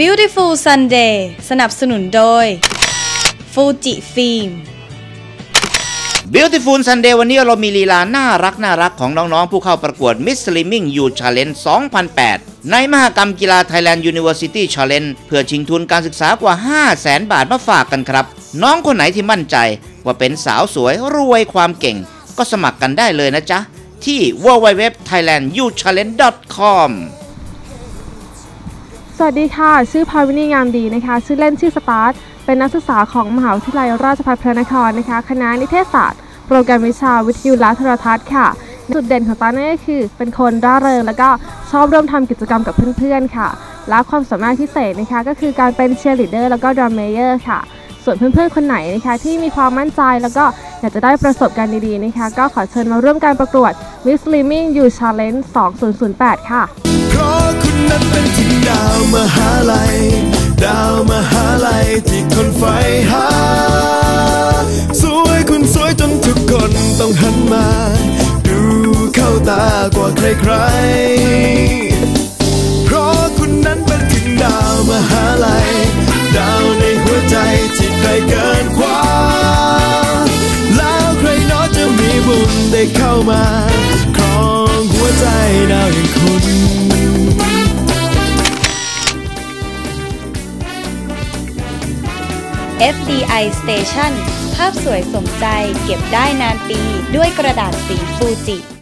Beautiful Sunday สนับสนุนโดย Fuji Film Beautiful Sunday วันนี้เรามีลีลาน่ารักน่ารักของน้องๆ ผู้เข้าประกวด Miss Slimming You Challenge 2008 ในมหกรรมกีฬา Thailand University Challenge เพื่อชิงทุนการศึกษากว่า 500,000 บาทมาฝากกันครับ น้องคนไหนที่มั่นใจ ว่าเป็นสาวสวยรวยความเก่ง ก็สมัครกันได้เลยนะจ๊ะ ที่ www.thailandyouchallenge.com วัสดีค่ะ ชื่อพาวินีงามดีนะคะ ชื่อเล่นชื่อสตาร์ท เป็นนักศึกษาของมหาวิทยาลัยราชภัฏพระนครนะคะ คณะนิเทศศาสตร์ โปรแกรมวิชาวิทยุและโทรทัศน์ค่ะ จุดเด่นของตาเนี่ยคือ เป็นคนร่าเริงแล้วก็ชอบร่วมทำกิจกรรมกับเพื่อนๆค่ะ และความสามารถพิเศษนะคะ ก็คือการเป็นเชียร์ลีดเดอร์แล้วก็ดรัมเมเยอร์ค่ะ ส่วนเพื่อนๆคนไหนนะคะที่มีความมั่นใจแล้วก็อยากจะได้ประสบการณ์ดีๆนะคะก็ขอเชิญมาร่วมการประกวด Miss Slimming You Challenge 2008 ค่ะเพราะคุณนั้นเป็นถึงดาวมหาลัยดาวมหาลัยที่คนใฝ่หา สวยคุณสวยจนทุกคนต้องหันมา ดูเข้าตากว่าใครๆ ได้เข้ามาครองหัวใจดาวอย่างคุณเอฟดีไอสเตชันภาพสวยสมใจเก็บได้นานปีด้วยกระดาษสีฟูจิ